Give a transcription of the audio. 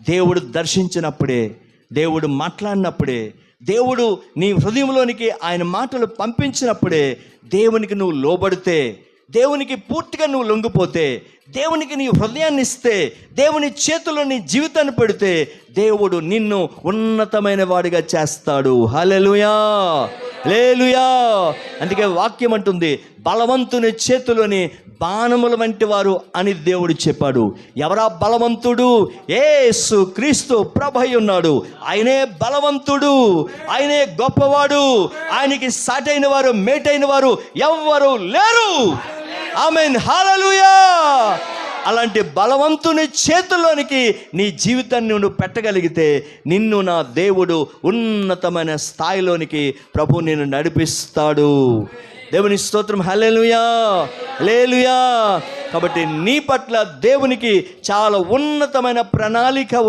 దేవుడు దర్శించినప్పుడే దేవుడు మాట్లాడినప్పుడే దేవుడు నీ హృదయంలోనికి ఆయన మాటలు పంపించినప్పుడే దేవునికి నువ్వు లోబడితే దేవునికి పూర్తిగా నువ్వు లొంగిపోతే దేవునికి నీ హృదయాన్ని ఇస్తే దేవుని చేతుల్లో నీ జీవితాన్ని పెడితే దేవుడు నిన్ను ఉన్నతమైన వాడిగా చేస్తాడు. హలెలుయా లేలుయా అందుకే వాక్యం అంటుంది బలవంతుని చేతిలోని బాణముల వంటి వారు అని దేవుడు చెప్పాడు. ఎవరా బలవంతుడు? ఏసు క్రీస్తు ప్రభై ఉన్నాడు. ఆయనే బలవంతుడు. ఆయనే గొప్పవాడు. ఆయనకి సాటైన వారు మేటైన వారు ఎవ్వరు లేరు. ఆమెన్. హాలలుయా అలాంటి బలవంతుని చేతుల్లోనికి నీ జీవితాన్ని నువ్వు పెట్టగలిగితే నిన్ను నా దేవుడు ఉన్నతమైన స్థాయిలోనికి ప్రభు నిన్ను నడిపిస్తాడు. దేవుని స్తోత్రం. హలేలుయా లేలుయా కాబట్టి నీ పట్ల దేవునికి చాలా ఉన్నతమైన ప్రణాళిక